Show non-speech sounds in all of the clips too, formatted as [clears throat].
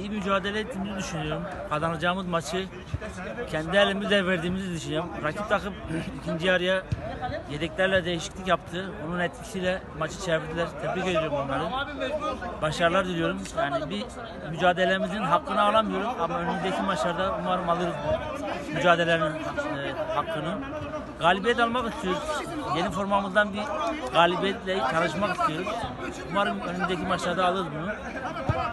iyi mücadele ettiğimizi düşünüyorum. Kazanacağımız maçı kendi elimizle verdiğimizi düşünüyorum. Rakip takım [clears throat] ikinci yarıya yedeklerle değişiklik yaptı. Onun etkisiyle maçı çevirdiler. Tebrik ediyorum onları. Başarılar diliyorum. Yani bir mücadelemizin hakkını alamıyoruz ama önümüzdeki maçlarda umarım alırız bu mücadelelerin e, hakkını. Galibiyet almak istiyoruz. Yeni formamızdan bir galibiyetle çalışmak istiyoruz. Umarım önümüzdeki maçlarda alırız bunu.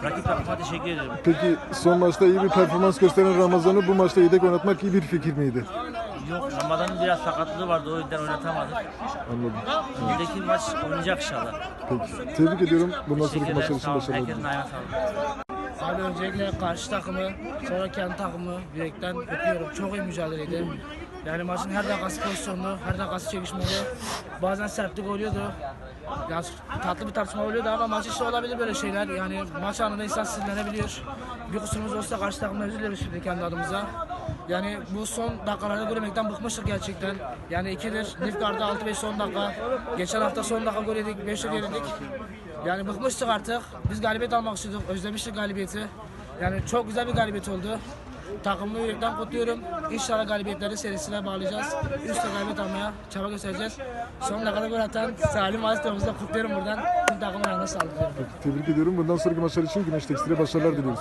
Rakip takıma teşekkür ediyorum. Peki son maçta iyi bir performans gösteren Ramazan'ı bu maçta yedek oynatmak iyi bir fikir miydi? Yok Ramazan'ın biraz sakatlığı vardı o yüzden oynatamadık. Anladım. Önümüzdeki maç oynayacak inşallah. Peki. Tebrik ediyorum. Bundan sonraki Teşekkürler. maçlar için Sağ olun. başarılar Herkesin diliyorum. ayağına sağlık. Abi öncelikle karşı takımı, sonra kendi takımı yürekten öpüyorum. Çok iyi mücadeleydi. Yani maçın her dakikası pozisyonlu, her dakikası çekişmeli. Bazen sertlik oluyordu. Yani tatlı bir tartışma oluyordu ama maç işte olabilir böyle şeyler. Yani maç anında insan sinirlenebiliyor. Bir kusurumuz olsa karşı takımda özür dileriz kendi adımıza. Yani bu son dakikalarda görmekten bıkmıştık gerçekten. Yani ikidir Nifgar'da 6-5 son dakika. Geçen hafta son dakika gol yedik, 5'e yenildik. Yani bıkmıştık artık. Biz galibiyet almak istiyorduk. Özlemiştik galibiyeti. Yani çok güzel bir galibiyet oldu. Takımı yürekten kutluyorum. İnşallah galibiyetleri serisine bağlayacağız. Üstte galibiyet almaya çaba göstereceğiz. Son dakikada gol atan Salim Aziz'imizi de kutluyorum buradan. Tüm takımın ayağına sağlık. Tebrik ediyorum. Bundan sonraki maçlar için Güneş Tekstil'e başarılar diliyoruz.